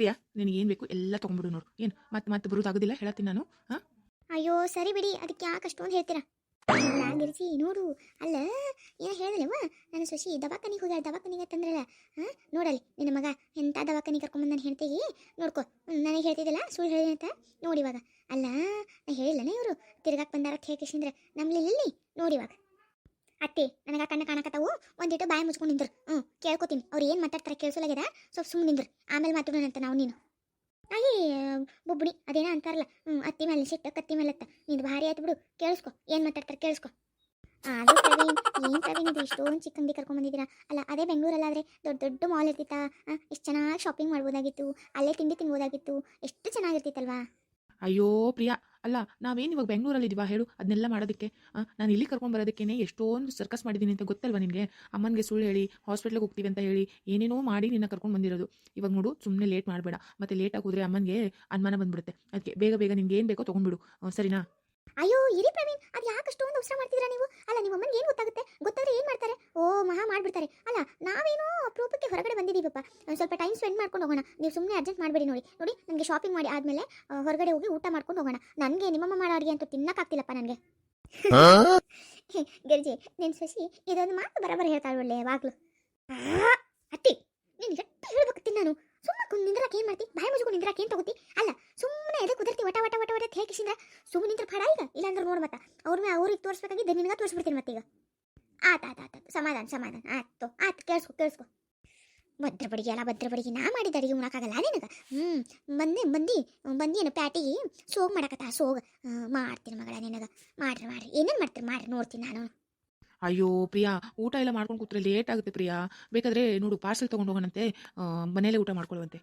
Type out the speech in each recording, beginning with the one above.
ಪ್ರಿಯಾ ನಿನಗೆ ಏನು ಬೇಕು ಎಲ್ಲ ತೊಗೊಂಬಿಡು ನೋಡು. ಏನು ಮತ್ತೆ ಮತ್ತೆ ಬರೋದಾಗೋದಿಲ್ಲ ಹೇಳತ್ತೀನಿ ನಾನು. ಹಾಂ? ಅಯ್ಯೋ, ಸರಿ ಬಿಡಿ. ಅದಕ್ಕೆ ಯಾಕೆ ಅಷ್ಟೊಂದು ಹೇಳ್ತೀರಾ? ಗಿರಿಜಿ ನೋಡು. ಅಲ್ಲ, ಏನೋ ಹೇಳಿದಲ್ಲವ ನಾನು ಸೊಸಿ ದವಾಖಾನಿಗೆ ಹೋಗ್ಯಾಳ, ದವಾಖಾನಿಗೆ ತಂದ್ರಲ್ಲ ಹಾಂ? ನೋಡಲ್ಲಿ, ನಿನ್ನ ಮಗ ಎಂಥ ದವಾಖಾನಿಗೆ ಕರ್ಕೊಂಬಂದು ನಾನು ಹೇಳ್ತೀವಿ ನೋಡ್ಕೊ. ನನಗೆ ಹೇಳ್ತಿದ್ದಿಲ್ಲ, ಸುಳ್ಳು ಹೇಳಿ ಅಂತ? ನೋಡಿ ಇವಾಗ. ಅಲ್ಲ, ನಾ ಹೇಳಿಲ್ಲನೇ ಇವರು? ತಿರ್ಗಾಕ್ ಬಂದಾರ ಹೇಗಿಸಿಂದ್ರೆ ನಮ್ಲಿ ಎಲ್ಲಿ ನೋಡಿ ಇವಾಗ. ಅತ್ತಿ, ನನಗೆ ಕಣ್ಣ ಕಾಣಕತ್ತವು? ಒಂದಿಟ್ಟು ಬಾಯಿ ಮುಚ್ಕೊಂಡು ನಿಂದ್ರು. ಹ್ಞೂ ಕೇಳ್ಕೊತೀನಿ. ಅವ್ರು ಏನು ಮಾತಾಡ್ತಾರೆ ಕೇಳಿಸೋಲಾಗ್ಯದ? ಸ್ವಲ್ಪ ಸುಮ್ಮನೆ ನಿಂದ್ರು. ಆಮೇಲೆ ಮಾತಾಡೋಣಂತ ನಾವು ನೀನು. ಅಯ್ಯ ಬುಬ್ಬುಡಿ, ಅದೇನ ಅಂತಾರಲ್ಲ. ಹ್ಞೂ ಅತ್ತಿ ಮೇಲೆ ಸಿಟ್ಟು, ಕತ್ತಿ ಮೇಲೆ ಅತ್ತ. ನಿಂದು ಭಾರಿ ಆಯ್ತು ಬಿಡು. ಕೇಳಿಸ್ಕೊ. ಏನು ಮಾತಾಡ್ತಾರೆ ಕೇಳಿಸ್ಕೊ. ಅದು ಪ್ರವೀಣ್. ಏನು ಪ್ರವೀಣ್ ಇಷ್ಟೊಂದು ಚಿಕ್ಕ ಅಂಗಡಿ ಕರ್ಕೊಂಬಂದಿದ್ದೀರಾ ಅಲ್ಲ, ಅದೇ ಬೆಂಗಳೂರಲ್ಲಾದರೆ ದೊಡ್ಡ ದೊಡ್ಡ ಮಾಲ್ ಇರ್ತಿತ್ತಾ? ಎಷ್ಟು ಚೆನ್ನಾಗಿ ಶಾಪಿಂಗ್ ಮಾಡ್ಬೋದಾಗಿತ್ತು? ಅಲ್ಲೇ ತಿಂಡಿ ತಿನ್ಬೋದಾಗಿತ್ತು? ಎಷ್ಟು ಚೆನ್ನಾಗಿರ್ತಿತ್ತಲ್ವಾ? ಅಯ್ಯೋ ಪ್ರಿಯಾ, ಅಲ್ಲ, ನಾವೇನು ಇವಾಗ ಬೆಂಗಳೂರಲ್ಲಿ ಇದೀವಾ ಹೇಳು ಅದನ್ನೆಲ್ಲ ಮಾಡೋದಕ್ಕೆ? ನಾನು ಇಲ್ಲಿ ಕರ್ಕೊಂಡು ಬರೋದಕ್ಕೇನೆ ಎಷ್ಟೊಂದು ಸರ್ಕಸ್ ಮಾಡಿದ್ದೀನಿ ಅಂತ ಗೊತ್ತಲ್ವಾ ನಿನಗೆ ಅಮ್ಮನಿಗೆ ಸುಳ್ಳು ಹೇಳಿ ಹಾಸ್ಪಿಟ್ಲಿಗೆ ಹೋಗ್ತೀವಿ ಅಂತ ಹೇಳಿ, ಏನೇನೋ ಮಾಡಿ ನಿನ್ನ ಕರ್ಕೊಂಡು ಬಂದಿರೋದು. ಇವಾಗ ನೋಡು ಸುಮ್ಮನೆ ಲೇಟ್ ಮಾಡಬೇಡ. ಮತ್ತೆ ಲೇಟ್ ಆಗೋದ್ರೆ ಅಮ್ಮನಿಗೆ ಅನುಮಾನ ಬಂದ್ಬಿಡುತ್ತೆ. ಅದಕ್ಕೆ ಬೇಗ ಬೇಗ ನಿಮ್ಗೆ ಏನು ಬೇಕೋ ತೊಗೊಂಡ್ಬಿಡು. ಸರಿನಾ? ಅಯ್ಯೋ, ಇರಿ ಪ್ರವೀಣ್ ಅದು ಯಾಕೆ ಅಷ್ಟೊಂದು ಅವಸರ ಮಾಡ್ತಿದ್ರಾ ನೀವು? ಅಲ್ಲ ನಿಮ್ಮ ಅಮ್ಮನಿಗೆ ಏನು ಗೊತ್ತಾಗುತ್ತೆ? ಗೊತ್ತಾದ್ರೆ ಏನು ಮಾಡ್ತಾರೆ? ಓ, ಮಹಾ ಮಾಡ್ಬಿಡ್ತಾರೆ. ಒಂದ್ ಸ್ವಲ್ಪ ಟೈಮ್ ಸ್ಪೆಂಡ್ ಮಾಡ್ಕೊಂಡು ಹೋಗೋಣ. ನೀವು ಸುಮ್ಮನೆ ಅರ್ಜೆಂಟ್ ಮಾಡಬೇಡಿ ನೋಡಿ. ನೋಡಿ, ನನಗೆ ಶಾಪಿಂಗ್ ಮಾಡಿ ಆದಮೇಲೆ ಹೊರಗಡೆ ಹೋಗಿ ಊಟ ಮಾಡ್ಕೊಂಡು ಹೋಗೋಣ. ನನಗೆ ನಿಮ್ಮಮ್ಮ ಮಾಡೋ ಅಡುಗೆ ಅಂತೂ ತಿನ್ನಕ್ಕಾಗ್ತಿಲ್ಲಪ್ಪ ನನಗೆ. ಗಿರ್ಜಿ ನಿನ್ನ ಶಶಿ ಇದೊಂದು ಮಾತು ಬರಬರ ಹೇಳ್ತಾಳೆ ಒಳ್ಳೆ ಯಾವಾಗಲೂ ಅತ್ತಿ, ನೀನು ಎಷ್ಟು ಹೇಳ್ಬೇಕು ನಾನು. ಸುಮ್ಮನೆ ಕುಂದು ನಿಂದ್ರಾಕ ಏನು ಮಾಡ್ತಿ? ಬಾಯಿ ಮುಜುಗು ನಿಂದ್ರಾಕ ಏನು ತಗೋತಿ? ಅಲ್ಲ ಸುಮ್ಮನೆ ಎದೆ ಕುದರ್ತಿ? ವಟ ವಟ ವಟ ವಟ ಅಂತ ಹೇಗಿಸಿಂದ್ರ ಸುಮ್ಮನೆ ನಿಂತ್ರ ಫಡ ಈಗ. ಇಲ್ಲಾಂದ್ರೆ ನೋಡು ಮತ್ತೆ. ಅವ್ರ ಮೇಲೆ ಅವ್ರಿಗೆ ತೋರಿಸ್ಬೇಕಾಗಿದ್ದೆ, ನಿನಗೆ ತೋರಿಸ್ಬಿಡ್ತೀನಿ ಮತ್ತೀಗ. ಆತ ಆತ ಆತ ಸಮಾಧಾನ ಸಮಾಧಾನ. ಆಯ್ತು ಆಯ್ತು ಕೇಳಿಸ್ಕೊ ಕೇಳಿಸ್ಕೊ. ಭದ್ರ ಬಡಿಗೆ ಅಲ್ಲ ಭದ್ರ ಬಡಿಗೆ ನಾ ಮಾಡಿದ ಅಡಿಗೆ ಉಣಕ್ಕಾಗಲ್ಲ ನಿನಗೆ? ಹ್ಞೂ ಬಂದೆ, ಬಂದಿ ಬಂದೇನು ಪ್ಯಾಟಿಗೆ? ಸೋಗ್ ಮಾಡಕತ್ತ, ಸೋಗ್. ಮಾಡ್ತೀನಿ ಮಗಳ ನಿನಗೆ. ಮಾಡ್ರಿ ಮಾಡ್ರಿ. ಏನೇನು ಮಾಡ್ತೀರಿ? ಮಾಡ್ರಿ, ನೋಡ್ತೀನಿ ನಾನು. ಅಯ್ಯೋ, ಪ್ರಿಯಾ, ಊಟ ಎಲ್ಲ ಮಾಡ್ಕೊಂಡು ಕೂತ್ರೆ ಲೇಟ್ ಆಗುತ್ತೆ ಪ್ರಿಯಾ. ಬೇಕಾದ್ರೆ ನೋಡು ಪಾರ್ಸೆಲ್ ತೊಗೊಂಡು ಹೋಗೋಣಂತೆ. ಮನೇಲೆ ಊಟ ಮಾಡ್ಕೊಳ್ಳುವಂತೆ.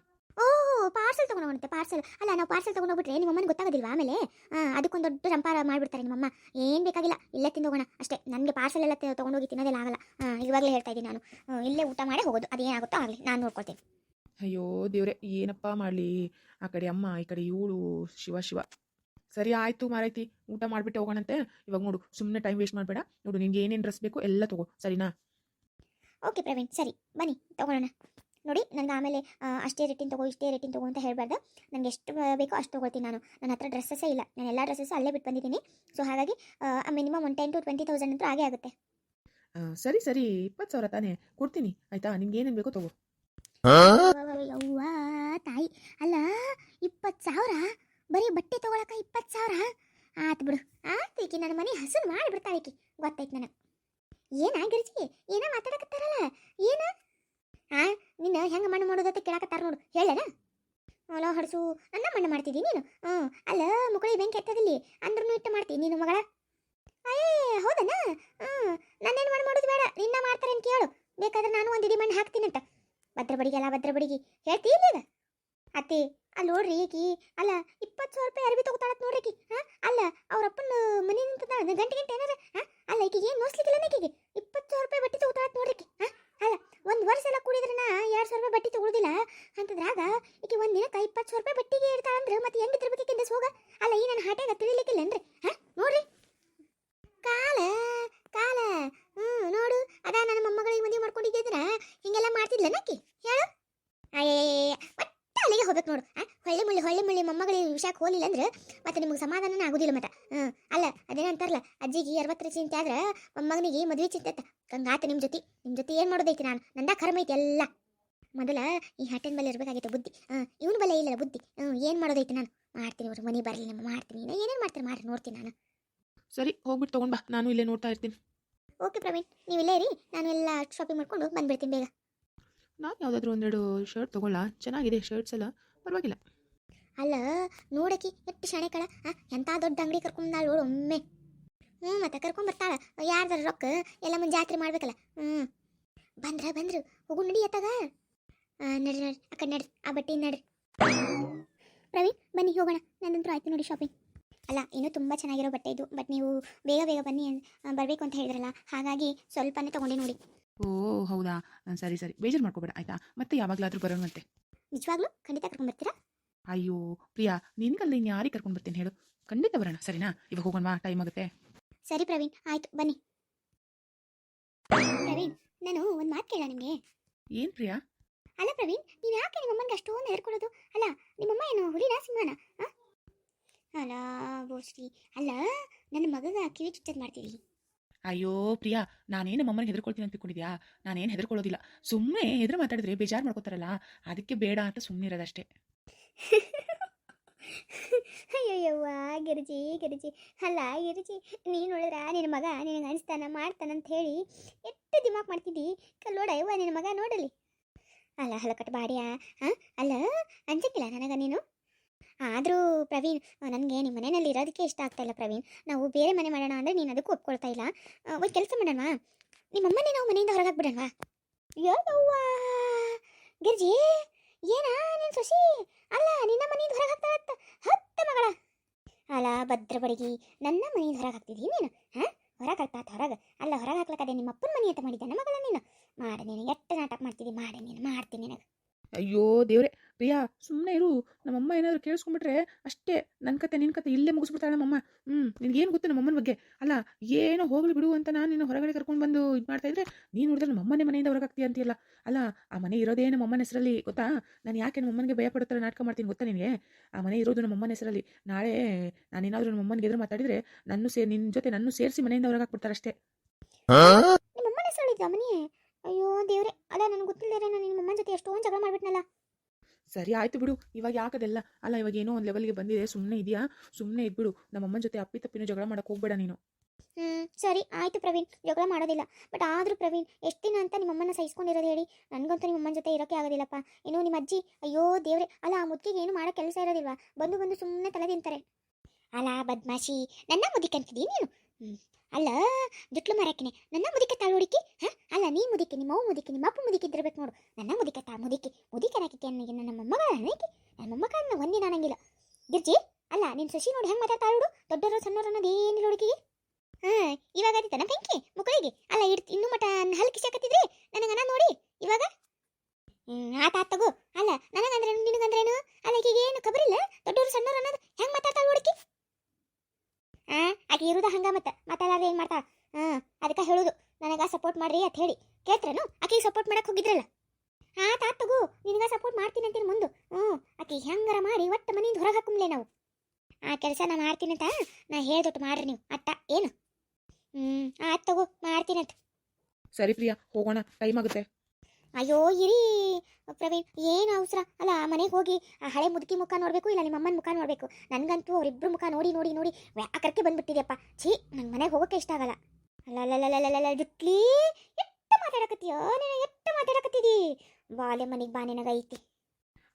ಪಾರ್ಸೆಲ್ ತೊಗೊಂಡೋಗಂತೆ ಪಾರ್ಸೆಲ್ ಅಲ್ಲ ನಾವು ಪಾರ್ಸೆಲ್ ತೊಗೊಂಡೋಗ್ಬಿಟ್ರೆ ನಿಮ್ಮ ಅಮ್ಮನಿಗೆ ಗೊತ್ತಾಗೋದಿಲ್ವಾ ಆಮೇಲೆ? ಅದಕ್ಕೊಂದು ದೊಡ್ಡ ಸಂಪಾರ ಮಾಡಿಬಿಡ್ತಾರೆ ನಿಮ್ಮಮ್ಮ ಏನು ಬೇಕಾಗಿಲ್ಲ ಇಲ್ಲೇ ತಿಂದೋಗೋಣ ಅಷ್ಟೇ ನನಗೆ ಪಾರ್ಸೆಲ್ ಎಲ್ಲ ತೊಗೊಂಡೋಗಿ ತಿನ್ನೋದಿಲ್ಲ ಆಗಲ್ಲ. ಇವಾಗಲೇ ಹೇಳ್ತಾ ಇದ್ದೀನಿ ನಾನು. ಇಲ್ಲೇ ಊಟ ಮಾಡೇ ಹೋಗೋದು ಅದೇನಾಗುತ್ತೋ ಆಗಲಿ ನಾನು ನೋಡ್ಕೊಳ್ತೀನಿ. ಅಯ್ಯೋ ದೇವ್ರೆ ಏನಪ್ಪ ಮಾಡಲಿ? ಆ ಕಡೆ ಅಮ್ಮ ಈ ಕಡೆ ಇವಳು ಶಿವ ಶಿವ. ಸರಿ ಆಯಿತು ಮಾರೈತಿ ಊಟ ಮಾಡಿಬಿಟ್ಟು ಹೋಗೋಣಂತೆ. ಇವಾಗ ನೋಡು ಸುಮ್ಮನೆ ಟೈಮ್ ವೇಸ್ಟ್ ಮಾಡಬೇಡ. ನೋಡು ನಿನ್ಗೆ ಏನೇನು ಡ್ರೆಸ್ ಬೇಕು ಎಲ್ಲ ತಗೋ ಸರಿನಾ? ಓಕೆ ಪ್ರವೀಣ್ ಸರಿ ಬನ್ನಿ ತೊಗೊಳ್ಳೋಣ ನೋಡಿ ನನಗೆ ಆಮೇಲೆ ಅಷ್ಟೇ ರೇಟಿನ ತಗೋ ಇಷ್ಟೇ ರೇಟಿನ ತಗೋ ಅಂತ ಹೇಳಬಾರ್ದು. ನನಗೆ ಎಷ್ಟು ಬೇಕೋ ಅಷ್ಟು ತೊಗೊಳ್ತೀನಿ ನಾನು. ನನ್ನ ಹತ್ರ ಡ್ರೆಸ್ಸಸ್ಸೇ ಇಲ್ಲ. ನಾನು ಎಲ್ಲ ಡ್ರೆಸ್ಸಸ್ ಅಲ್ಲೇ ಬಿಟ್ಟು ಬಂದಿದ್ದೀನಿ. ಸೊ ಹಾಗಾಗಿ minimum one ten to twenty thousand ಅಂತೂ ಆಗೇ ಆಗುತ್ತೆ. ಸರಿ ಸರಿ. ಇಪ್ಪತ್ತು ಸಾವಿರ ತಾನೇ? ಕೊಡ್ತೀನಿ. ಆಯ್ತಾ? ನಿಮ್ಗೆ ಏನೇನು ಬೇಕೋ ತಗೋ. ಯವ್ವ ತಾಯಿ. ಅಲ್ಲ ಇಪ್ಪತ್ತು ಸಾವಿರ? ಬರೀ ಬಟ್ಟೆ ತಗೊಳಕ ಇಪ್ಪತ್ತು ಸಾವಿರ? ಆತು ಬಿಡು. ಆತು ಈಕಿ ನನ್ನ ಮನೆ ಹಸನ್ ಮಾಡಿಬಿಡ್ತಾಳೆ ಈಕಿ. ಗೊತ್ತೈತೆ ನನಗೆ. ಏನಾಗಿರ್ಜಿ ಏನ ಮಾತಾಡಕತ್ತಾರಲ್ಲ? ಏನ? ಆ, ನಿನ್ನ ಹೆಂಗೆ ಮಣ್ಣು ಮಾಡೋದತ್ತ ಕೇಳಕತ್ತಾರ ನೋಡು. ಹೇಳನ ಅಲ್ಲ ಹಡಸು, ಅನ್ನ ಮಣ್ಣು ಮಾಡ್ತಿದ್ದಿ ನೀನು? ಹ್ಞೂ, ಅಲ್ಲ ಮುಕಳಿ ಬೆಂಕಿ ಎತ್ತದಿಲ್ಲಿ ಅಂದ್ರೂ ಇಟ್ಟು ಮಾಡ್ತೀನಿ ನೀನು ಮಗಳ. ಅಯ್ಯೇ, ಹೌದನ? ಹ್ಞೂ, ನಾನೇನು ಮಣ್ಣು ಮಾಡೋದು ಬೇಡ, ನಿನ್ನ ಅಂತ ಕೇಳು. ಬೇಕಾದ್ರೆ ನಾನು ಒಂದು ಇಡಿ ಮಣ್ಣು ಹಾಕ್ತೀನಂತ. ಭದ್ರ ಬಡಿಗೆಲ್ಲ ಭದ್ರ ಬಡಿಗೆ ಹೇಳ್ತಿ ಇಲ್ಲ ಅತ್ತಿ ಅಲ್ಲಿ ನೋಡ್ರಿ ಈಕಿ. ಅಲ್ಲ, ಇಪ್ಪತ್ತು ಸಾವಿರ ರೂಪಾಯಿ ಅರ್ಬಿ ತಗೋತಾಳತ್ ನೋಡ್ರಿ ಈಕಿ. ಹಾಂ, ಅಲ್ಲ ಅವ್ರ ಅಪ್ಪನ ಮನೆ ಗಂಟೆ ಗಂಟೆ ಏನಾರ? ಹಾಂ, ಅಲ್ಲ, ಈಕಿಗೆ ಏನು ನೋಸ್ಲಿಕ್ಕಿಲ್ಲ ಈಕಿಗೆ? ಇಪ್ಪತ್ತು ಸಾವಿರ ರೂಪಾಯಿ ಬಟ್ಟೆ ತಗೋತಾಳತ್ ನೋಡ್ರಿ ಈಕಿ ಹಾ ಅಲ್ಲ ಒಂದು ವರ್ಷ ಎಲ್ಲ ಕೂಡಿದ್ರೆ ನಾ ಎರಡು ಸಾವಿರ ರೂಪಾಯಿ ಬಟ್ಟೆ ತಗೊಳುದಿಲ್ಲ ಅಂತಂದ್ರಾಗ ಈಕಿ ಒಂದು ದಿನಕ್ಕೆ ಇಪ್ಪತ್ತು ಸಾವಿರ ರೂಪಾಯಿ ಬಟ್ಟೆಗೆ ಇರ್ತಾಳಂದ್ರೆ ಮತ್ತೆ ಹೆಂಗಿದ್ರ ಬಗ್ಗೆ ಹೋಗ ಅಲ್ಲ ಈ ನನ್ನ ಹಾಟ್ಯಾಗ ತಿಳಿಲಿಕ್ಕಿಲ್ಲನ್ರಿ ಹಾ ನೋಡ್ರಿ ಕಾಲ ಕಾಲ ಹ್ಞೂ ನೋಡು ಅದ ನನ್ನ ಮೊಮ್ಮಗಳಿಗೆ ಮದುವೆ ಮಾಡ್ಕೊಂಡಿದ್ದಿದ್ರ ಹಿಂಗೆಲ್ಲ ಮಾಡ್ತಿದ್ಲ ನಕ್ಕಿ ಹೇಳು ಅಯ್ಯ ಒಟ್ಟ ಅಲ್ಲಿಗೆ ಹೋಗ್ಬೇಕು ನೋಡು ಆ, ಹೊಳ್ಳಿ ಮುಳ್ಳಿ ಹೊಳ್ಳಿ ಮುಳ್ಳಿ ವಿಷಯಕ್ಕೆ ಹೋಲಿಲ್ಲ ಅಂದ್ರೆ ಮತ್ತೆ ನಿಮಗೆ ಸಮಾಧಾನನೇ ಆಗುದಿಲ್ಲ ಮತ್ತೆ. ಹ್ಞೂ ಅಲ್ಲ ಅದೇನಂತಾರಲ್ಲ ಅಜ್ಜಿಗೆ ಅರವತ್ತರ ಚಿಂತೆ ಆದ್ರೆ ಮಗನಿಗೆ ಮದುವೆ ಚಿಂತೆ ಹಂಗಾತ ನಿಮ್ಮ ಜೊತೆ. ನಿಮ್ಮ ಜೊತೆ ಏನು ಮಾಡೋದೈತಿ ನಾನು? ನಂದ ಕರ್ಮ ಐತಿ ಎಲ್ಲ. ಮೊದಲ ಈ ಹಟ್ಟೆನ ಬಲೆ ಇರಬೇಕಾಗಿತ್ತು ಬುದ್ಧಿ. ಹಾಂ ಇವನ ಬಲೆ ಇಲ್ಲ ಬುದ್ಧಿ. ಹ್ಞೂ ಏನು ಮಾಡೋದೈತಿ ನಾನು? ಮಾಡ್ತೀನಿ ಅವ್ರ ಮನೆ ಬರಲಿ ನಮ್ಮ ಮಾಡ್ತೀನಿ. ಏನೇನ್ ಏನೇನು ಮಾಡ್ತಾರೆ? ಮಾಡ್ರಿ ನೋಡ್ತೀನಿ ನಾನು. ಸರಿ ಹೋಗ್ಬಿಟ್ಟು ತಗೊಂಡ್ಬಾ ನಾನು ಇಲ್ಲೇ ನೋಡ್ತಾ ಇರ್ತೀನಿ. ಓಕೆ ಪ್ರವೀಣ್ ನೀವು ಇಲ್ಲೇ ರೀ ನಾನು ಎಲ್ಲ ಶಾಪಿಂಗ್ ಮಾಡ್ಕೊಂಡು ಬಂದ್ಬಿಡ್ತೀನಿ ಬೇಗ. ನಾನು ಯಾವುದಾದ್ರೂ ಒಂದೆರಡು ಶರ್ಟ್ ತೊಗೊಳ್ಳ. ಚೆನ್ನಾಗಿದೆ ಶರ್ಟ್ಸ್ ಎಲ್ಲ. ಪರವಾಗಿಲ್ಲ. ಅಲ್ಲ ನೋಡಕಿ ಎಷ್ಟು ಶಾಣೆ ಕಳ. ಎಂಥ ದೊಡ್ಡ ಅಂಗಡಿ ಕರ್ಕೊಂಬಂದಾಳ ನೋಡು ಒಮ್ಮೆ. ಹ್ಞೂ ಮತ್ತೆ ಕರ್ಕೊಂಡ್ ಬರ್ತಾಳ ಯಾರ್ದಾರ ರೊಕ್ಕ? ಎಲ್ಲ ಮುಂದೆ ಜಾತ್ರೆ ಮಾಡ್ಬೇಕಲ್ಲ. ಹ್ಞೂ ಬಂದ್ರ ಬಂದ್ರು. ಹೋಗು ನಡಿ ಎತ್ತಾಗ ನಡ್ರಿ ನಡ್ರಿ. ಆ ಕಡೆ ನಡ್ರಿ. ಆ ಬಟ್ಟೆ ನಡ್ರಿ. ಪ್ರವೀಣ್ ಬನ್ನಿ ಹೋಗೋಣ. ನನ್ನಂತರ ಆಯ್ತು ನೋಡಿ ಶಾಪಿಂಗ್ ಅಲ್ಲ ಇನ್ನೂ ತುಂಬ ಚೆನ್ನಾಗಿರೋ ಬಟ್ಟೆ ಇದು. ಬಟ್ ನೀವು ಬೇಗ ಬೇಗ ಬನ್ನಿ ಬರಬೇಕು ಅಂತ ಹೇಳಿದ್ರಲ್ಲ. ಹಾಗಾಗಿ ಸ್ವಲ್ಪನೇ ತಗೊಂಡೆ ನೋಡಿ. ಓ ಹೌದಾ? ಸರಿ ಸರಿ. ಬೇಜಾರು ಮಾಡ್ಕೋಬೇಡ ಆಯ್ತಾ? ಮತ್ತೆ ಯಾವಾಗಲಾದರೂ ಬರೋಣಂತೆ. ನಿಜವಾಗ್ಲೂ? ಖಂಡಿತ ಕರ್ಕೊಂಡ್ ಬರ್ತೀರಾ ಅಯ್ಯೋ ಪ್ರಿಯಾ ನಿನ್ಗಲ್ಲಿ ಇನ್ನು ಯಾರಿಗೆ ಕರ್ಕೊಂಡು ಬರ್ತೀನಿ ಹೇಳು? ಖಂಡಿತ ಬರೋಣ ಸರಿನಾ? ಇವಾಗ ಹೋಗೋಣ ಟೈಮ್ ಆಗುತ್ತೆ. ಸರಿ ಪ್ರವೀಣ್ ಆಯ್ತು ಬನ್ನಿ. ಪ್ರವೀಣ್ ನಾನು ಒಂದು ಮಾತು ಕೇಳ ನಿಮಗೆ? ಏನು ಪ್ರಿಯಾ? ಅಲ್ಲ ಪ್ರವೀಣ್ ನೀವು ಯಾಕೆ ನಿಮ್ಮ ಅಮ್ಮನಿಗೆ ಅಷ್ಟೊಂದು ಹೆದರ್ಕೊಳ್ಳೋದು? ಸಿಂಹನ? ಆ? ಅಲ್ಲ ಬೋಸ್ರಿ ಅಲ್ಲ ನನ್ನ ಮಗಗ ಕಿವಿ ಚುಚ್ಚದ್ ಮಾಡ್ತೀರಿ ಅಯ್ಯೋ ಪ್ರಿಯಾ ನಾನೇನು ನಮ್ಮಮ್ಮನಿಗೆ ಹೆದರ್ಕೊಳ್ತೀನಿ ಅಂತ ತಿಳ್ಕೊಂಡಿದ್ಯಾ? ನಾನೇನು ಹೆದರ್ಕೊಳ್ಳೋದಿಲ್ಲ. ಸುಮ್ಮನೆ ಹೆದ್ರ ಮಾತಾಡಿದ್ರೆ ಬೇಜಾರು ಮಾಡ್ಕೋತಾರಲ್ಲ ಅದಕ್ಕೆ ಬೇಡ ಅಂತ ಸುಮ್ಮನೆ ಇರೋದಷ್ಟೇ. ಅಯ್ಯಯ್ಯವ್ವ, ಗಿರಿಜಿ ಗಿರಿಜಿ, ಅಲ್ಲ ಗಿರಿಜಿ, ನೀನು ನೋಡಿದ್ರ ನಿನ್ನ ಮಗ ನಿನಗೆ ಅನಿಸ್ತಾನ ಮಾಡ್ತಾನಂತ ಹೇಳಿ ಎಷ್ಟು ದಿಮಾಕ್ ಮಾಡ್ತಿದ್ದಿ? ಕಲ್ಲೋಡ ಅಯ್ಯವ್ವ ನಿನ್ನ ಮಗ ನೋಡಲಿ. ಅಲ್ಲ ಹಲಕಟ್ ಬಾಡ್ಯಾ ಹಾಂ? ಅಲ್ಲ ಅಂಜಕ್ಕಿಲ್ಲ ನನಗ ನೀನು? ಆದರೂ ಪ್ರವೀಣ್, ನನಗೆ ನಿಮ್ಮ ಮನೆಯಲ್ಲಿ ಇರೋದಕ್ಕೆ ಇಷ್ಟ ಆಗ್ತಾ ಇಲ್ಲ ಪ್ರವೀಣ್. ನಾವು ಬೇರೆ ಮನೆ ಮಾಡೋಣ ಅಂದರೆ ನೀನು ಅದಕ್ಕೂ ಒಪ್ಕೊಳ್ತಾ ಇಲ್ಲ. ಒಂದು ಕೆಲಸ ಮಾಡೋಣವಾ? ನಿಮ್ಮಮ್ಮನೇ ನಾವು ಮನೆಯಿಂದ ಹೊರಗೆ ಹಾಕ್ಬಿಡೋಣವಾ? ಯವ್ವ ಗಿರ್ಜಿ, ಏನಾ ನೀನು ಸೊಸಿ ಅಲ್ಲ ನಿನ್ನ ಮನೆಯಿಂದ ಹೊರಗೆ ಹಾಕ್ತಾಳತ್ತ ಹತ್ತ ಮಗಳ ಅಲ್ಲ ಭದ್ರ ಬಡಗಿ, ನನ್ನ ಮನೆ ಹೊರಗೆ ಹಾಕ್ತಿದ್ದಿ ನೀನು? ಹಾಂ? ಹೊರಗೆ ಹಾಕ್ತಾತ ಹೊರಗೆ. ಅಲ್ಲ, ಹೊರಗೆ ಹಾಕ್ಲಕ್ಕದೆ ನಿಮ್ಮ ಅಪ್ಪನ ಮನೆ ಅಂತ ಮಾಡಿದ್ದೆ ಮಗಳ ನೀನು? ಮಾಡ ನೀನು, ಎಷ್ಟು ನಾಟಕ ಮಾಡ್ತಿದ್ದಿ, ಮಾಡಿ ನೀನು, ಮಾಡ್ತೀನಿ ನಿನಗೆ. ಅಯ್ಯೋ ದೇವ್ರೆ ಪ್ರಿಯಾ ಸುಮ್ಮನೆ ಇರು. ನಮ್ಮಮ್ಮ ಏನಾದರೂ ಕೇಳಿಸ್ಕೊಂಡ್ಬಿಟ್ರೆ ಅಷ್ಟೇ. ನನ್ನ ಕತೆ ನಿನ್ನ ಕತೆ ಇಲ್ಲೇ ಮುಗಿಸ್ಬಿಡ್ತಾಳೆ ನಮ್ಮಮ್ಮ. ಹ್ಞೂ ನಿನಗೇನು ಗೊತ್ತು ನಮ್ಮಮ್ಮನ ಬಗ್ಗೆ? ಅಲ್ಲ ಏನೋ ಹೋಗ್ಲಿ ಬಿಡು ಅಂತ ನಾನು ನಿನ್ನ ಹೊರಗಡೆ ಕರ್ಕೊಂಡು ಬಂದು ಇದು ಮಾಡ್ತಾ ಇದ್ರೆ ನೀನು ನೋಡಿದ್ರೆ ನಮ್ಮಮ್ಮನೇ ಮನೆಯಿಂದ ಹೊರಗಾಗ್ತೀಯ ಅಂತಿಲ್ಲ ಅಂತೀಯಲ್ಲ. ಅಲ್ಲ ಆ ಮನೆ ಇರೋದೇ ನಮ್ಮಮ್ಮನ ಹೆಸರಲ್ಲಿ ಗೊತ್ತಾ? ನಾನು ಯಾಕೆ ನಮ್ಮಮ್ಮನಿಗೆ ಭಯ ಪಡುತ್ತಾರೆ ನಾಟಕ ಮಾಡ್ತೀನಿ ಗೊತ್ತಾ ನಿನಗೆ? ಆ ಮನೆ ಇರೋದು ನಮ್ಮಮ್ಮನ ಹೆಸರಲ್ಲಿ. ನಾಳೆ ನಾನೇನಾದರೂ ನಮ್ಮಮ್ಮನಿಗೆ ಎದುರು ಮಾತಾಡಿದ್ರೆ ನನ್ನ ಸೇ ನಿನ್ನ ಜೊತೆ ನನ್ನ ಸೇರಿಸಿ ಮನೆಯಿಂದ ಹೊರಗೆ ಹಾಕ್ಬಿಡ್ತಾರೆ ಅಷ್ಟೇ ಅಯ್ಯೋ ದೇವ್ರೆ. ಅಲ್ಲ ನನಗೆ ಗೊತ್ತಿಲ್ಲದೆ ನಾನು ನಿಮ್ಮಮ್ಮನ ಜೊತೆ ಎಷ್ಟೊಂದು ಜಗಳ ಮಾಡ್ಬಿಟ್ನಲ್ಲ. ಸರಿ ಆಯ್ತು ಬಿಡು, ಇವಾಗ ಯಾಕದೆಲ್ಲ ಅಲ್ಲ, ಇವಾಗ ಏನೋ ಒಂದು ಲೆವೆಲ್ಗೆ ಬಂದಿದೆ ಸುಮ್ಮನೆ ಇದೆಯಾ? ಸುಮ್ಮನೆ ಇದ್ಬಿಡು, ನಮ್ಮಮ್ಮನ ಜೊತೆ ಅಪ್ಪಿ ತಪ್ಪಿನೂ ಜಗಳ ಮಾಡಕ್ಕೆ ಹೋಗ್ಬೇಡ ನೀನು. ಹ್ಞೂ ಸರಿ ಆಯಿತು ಪ್ರವೀಣ್, ಜಗಳ ಮಾಡೋದಿಲ್ಲ. ಬಟ್ ಆದರೂ ಪ್ರವೀಣ್, ಎಷ್ಟು ದಿನ ಅಂತ ನಿಮ್ಮಮ್ಮನ ಸಹಿಸ್ಕೊಂಡಿರೋದು ಹೇಳಿ? ನನಗಂತೂ ನಿಮ್ಮಮ್ಮನ ಜೊತೆ ಇರೋಕ್ಕೆ ಆಗೋದಿಲ್ಲಪ್ಪ. ಇನ್ನು ನಿಮ್ಮ ಅಜ್ಜಿ, ಅಯ್ಯೋ ದೇವ್ರೆ, ಅಲ್ಲ ಆ ಮುದ್ಕಿಗೆ ಏನು ಮಾಡೋ ಕೆಲಸ ಇರೋದಿಲ್ವಾ? ಬಂದು ಬಂದು ಸುಮ್ಮನೆ ತಲೆ ತಿಂತಾರೆ. ಅಲ್ಲ ಬದ್ಮಾಶಿ, ನನ್ನ ಮುದಿ ಅಂತಿದ್ದೀ ನೀನು? ಅಲ್ಲ, ಜುಟ್ಲು ಮರಕ್ಕಿನಿ ನನ್ನ ಮುದಿಕೆ ತಾಳು ಹುಡುಕಿ, ಹಾ? ಅಲ್ಲ, ನೀ ಮುದಿಕೆ, ನಿಮ್ಮ ಅವು ಮುದಿಕೆ, ನಿಮ್ಮ ಅಪ್ಪ ಮುದಿಕೆ ಇದ್ದಿರ್ಬೇಕು ನೋಡು. ನನ್ನ ಮುದಿಕೆ ತಾ ಮುದಿಕೆ ಮುದಿಕೆ ರಾಕಿಕೆ ನನಗೆ ನನ್ನ ಮೊಮ್ಮಗಳ ನನಗೆ ನನ್ನ ಮೊಮ್ಮಗಳನ್ನ ಒಂದಿನ ಅನ್ನಂಗಿಲ್ಲ. ಗಿರ್ಜಿ, ಅಲ್ಲ, ನೀನ್ ಸಸಿ ನೋಡಿ ಹೆಂಗೆ ಮಾತಾಡ್ತಾಳು ದೊಡ್ಡವರು ಸಣ್ಣವರು ಅನ್ನೋದು ಏನಿಲ್ಲ ಹುಡುಗಿಗೆ? ಹಾಂ, ಇವಾಗ ಆದಿತ್ತನ ಬೆಂಕಿ ಮುಕ್ಕಳಿಗೆ ಅಲ್ಲ ಇಡ್ ಇನ್ನೂ ಮಟ ಹಲ್ ಕಿಸಾಕತ್ತಿದ್ರಿ ನನಗೆ ಅನ್ನ ನೋಡಿ ಇವಾಗ ಹ್ಮ್ ಆತ ಆತ್ ತಗೋ ಅಲ್ಲ ನನಗಂದ್ರೇನು ನಿನಗಂದ್ರೇನು ಅಲ್ಲ ಈಗೀಗ ಏನು ಖಬರಿಲ್ಲ ದೊಡ್ಡವರು ಸಣ್ಣವರು ಅನ್ನೋದು ಹೆಂಗ್ ಮಾತಾಡ್ತಾಳ ಹುಡುಕಿ ಆ ಆಕೆ ಇರುದ ಹಂಗ ಮತ್ತ ಮಾತಾಡಾರ ಏನ್ ಮಾಡ್ತಾಳ ಹಾ ಅದಕ್ಕೆ ಹೇಳುದು ನನಗ ಸಪೋರ್ಟ್ ಮಾಡ್ರಿ ಅಂತ ಹೇಳಿ ಕೇಳ್ತ್ರೇನು? ಆಕೆಗೆ ಸಪೋರ್ಟ್ ಮಾಡಕ್ ಹೋಗಿದ್ರಲ್ಲ? ಹಾ ತಾತಗು ತಗೋ ನಿನಗ ಸಪೋರ್ಟ್ ಮಾಡ್ತೀನಿ ಅಂತೀನಿ ಮುಂದು. ಹ್ಞೂ ಆಕೆ ಹೆಂಗಾರ ಮಾಡಿ ಒಟ್ಟು ಮನೆಯಿಂದ ಹೊರಗೆ ಹಾಕುಮ್ಲೆ ನಾವು. ಆ ಕೆಲಸ ನಾ ಮಾಡ್ತೀನಿ ಅಂತ ನಾ ಹೇಳ್ದೊಟ್ಟು ಮಾಡ್ರಿ ನೀವು. ಅತ್ತ ಏನು? ಹ್ಮ್ ಆತ್ ತಗೋ ಮಾಡ್ತೀನಿ ಅಂತ. ಸರಿ ಪ್ರಿಯಾ ಹೋಗೋಣ. ಟೈಮ್ ಆಗುತ್ತೆ. ಅಯ್ಯೋ ಇರಿ ಪ್ರವೀಣ್. ಏನು ಅವಸರ? ಅಲ್ಲ ಮನೆಗೆ ಹೋಗಿ ಆ ಹಳೆ ಮುದುಕಿ ಮುಖ ನೋಡಬೇಕು ಇಲ್ಲ ನಿಮ್ಮ ಅಮ್ಮನ ಮುಖ ನೋಡಬೇಕು? ನನಗಂತೂ ಅವರಿಬ್ಬರು ಮುಖ ನೋಡಿ ನೋಡಿ ನೋಡಿ ವ್ಯಾಕರಕ್ಕೆ ಬಂದ್ಬಿಟ್ಟಿದೆಯಪ್ಪ. ಛೀ ನಂಗೆ ಮನೆಗೆ ಹೋಗೋಕೆ ಇಷ್ಟ ಆಗಲ್ಲ. ಅಲ್ಲ ಜುಟ್ಲಿ. ಎಷ್ಟು ಮಾತಾಡಕತ್ತೀಯೋ? ನೀನು ಎಷ್ಟು ಮಾತಾಡಕತ್ತಿದಿ? ಬಾಲೆ ಮನೆಗೆ ಬಾ ನಿನಗೈತಿ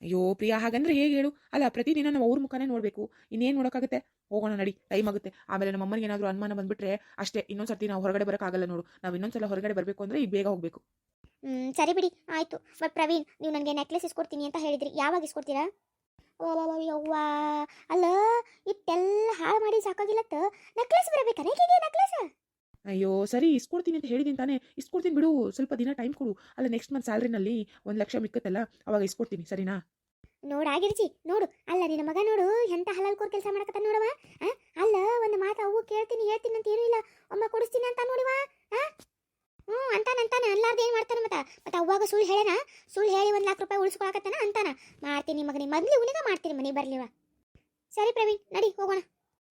ಅಯ್ಯೋ ಪ್ರಿಯಾ ಹಾಗಂದ್ರೆ ಹೇಗೆ ಹೇಳು? ಅಲ್ಲ ಪ್ರತಿದಿನ ನಾವು ಅವ್ರ ಮುಖನೇ ನೋಡಬೇಕು. ಇನ್ನೇನು ನೋಡೋಕ್ಕಾಗುತ್ತೆ? ಹೋಗೋಣ ನಡಿ ಟೈಮ್ ಆಗುತ್ತೆ. ಆಮೇಲೆ ನಮ್ಮ ಅಮ್ಮನಿಗೆ ಏನಾದರೂ ಅನುಮಾನ ಬಂದ್ಬಿಟ್ರೆ ಅಷ್ಟೇ. ಇನ್ನೊಂದ್ಸರ್ತಿ ನಾವು ಹೊರಗಡೆ ಬರೋಕ್ಕಾಗಲ್ಲ ನೋಡು. ನಾವು ಇನ್ನೊಂದ್ಸಲ ಹೊರಗಡೆ ಬರಬೇಕು ಅಂದರೆ ಈಗ ಬೇಗ ಹೋಗಬೇಕು. ಹ್ಮ್ ಸರಿ ಬಿಡಿ. ಆಯ್ತು. ಬಟ್ ಪ್ರವೀಣ್ ನೀವು ನನಗೆ ನೆಕ್ಲೆಸ್ ಇಸ್ಕೊಡ್ತೀನಿ ಅಂತ ಹೇಳಿದ್ರಿ. ಯಾವಾಗ ಇಸ್ಕೊಡ್ತೀರಾ? ಯವ್ವ ಅಲ್ಲ ಇಟ್ಟೆಲ್ಲ ಹಾಳು ಮಾಡಿ ಸಾಕಾಗಿಲ್ಲತ್ತ ನೆಕ್ಲೆಸ್ ಬರಬೇಕಾ? ಹೇಗೆ ನೆಕ್ಲೆಸ್? ಅಯ್ಯೋ ಸರಿ ಇಸ್ಕೊಡ್ತೀನಿ ಅಂತ ಹೇಳಿದೀನಿ ತಾನೇ. ಇಸ್ಕೊಡ್ತೀನಿ ಬಿಡು ಸ್ವಲ್ಪ ದಿನ ಟೈಮ್ ಕೊಡು. ಅಲ್ಲ ನೆಕ್ಸ್ಟ್ ಮಂತ್ ಸ್ಯಾಲ್ರಿನಲ್ಲಿ ಒಂದು ಲಕ್ಷ ಮಿಕ್ಕತ್ತಲ್ಲ ಅವಾಗ ಇಸ್ಕೊಡ್ತೀನಿ ಸರಿನಾ? ನೋಡಾಗಿರ್ಜಿ ನೋಡು. ಅಲ್ಲ ನಿನ್ನ ಮಗ ನೋಡು ಎಂತ ಹಲಲ್ಕೋರ್ ಕೆಲಸ ಮಾಡಕತ್ತ ನೋಡವ? ಅಲ್ಲ ಒಂದು ಮಾತು ಅವು ಕೇಳ್ತೀನಿ ಹೇಳ್ತೀನಿ ಅಂತ ಏನೂ ಇಲ್ಲ. ಅಮ್ಮ ಕೊಡಿಸ್ತೀನಿ ಅಂತ ನೋಡಿವ ಹ್ಞೂ ಅಂತಾನ ಅಂತಾನ. ಅಲ್ಲಾರ್ದು ಏನು ಮಾಡ್ತಾನೆ ಮತ್ತ? ಮತ್ತೆ ಅವಾಗ ಸುಳ್ಳು ಹೇಳೇನ ಸುಳ್ಳು ಹೇಳಿ ಒಂದು ಲಾಖ ರೂಪಾಯಿ ಉಳಿಸ್ಕೊಳಕತ್ತಾನ ಅಂತಾನ? ಮಾಡ್ತೀನಿ ಮಗನಿ ಮೊದಲು ಉನಿಗ ಮಾಡ್ತೀನಿ ಮನೆಗೆ ಬರ್ಲಿವ ಸರಿ ಪ್ರವೀಣ್ ನಡಿ ಹೋಗೋಣ.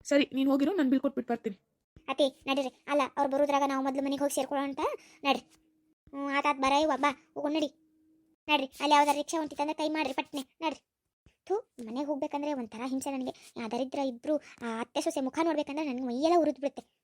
ಸರಿ ನೀನು ಹೋಗಿರೋ ನಾನು ಬಿಲ್ ಕೊಟ್ಬಿಟ್ಟು ಬರ್ತೀನಿ ಅತಿ ನಡೀರಿ ಅಲ್ಲ ಅವ್ರು ಬರೋದ್ರಾಗ ನಾವು ಮೊದಲು ಮನೆಗೆ ಹೋಗಿ ಸೇರ್ಕೊಳ್ಳೋಣ ಅಂತ. ನಡ್ರಿ. ಹ್ಞೂ ಆತಾತ್ ಬರ, ಇವ, ಬಾ. ಹೋಗೋಣ ನಡಿ. ನಡ್ರಿ. ಅಲ್ಲಿ ಯಾವ್ದಾರು ರಿಕ್ಷಾ ಹೊಂಟಿತ್ತಂದ್ರೆ ಕೈ ಮಾಡ್ರಿ ಪಟ್ನೆ. ನಡ್ರಿ. ಥೂ, ಮನೆಗೆ ಹೋಗ್ಬೇಕಂದ್ರೆ ಒಂಥರ ಹಿಂಸೆ ನನಗೆ. ಇಬ್ರು ಆ ಅತ್ತೆ ಸೊಸೆ ಮುಖ ನೋಡ್ಬೇಕಂದ್ರೆ ನನಗೆ ಮೈಯೆಲ್ಲ ಉರಿದು ಬಿಡುತ್ತೆ.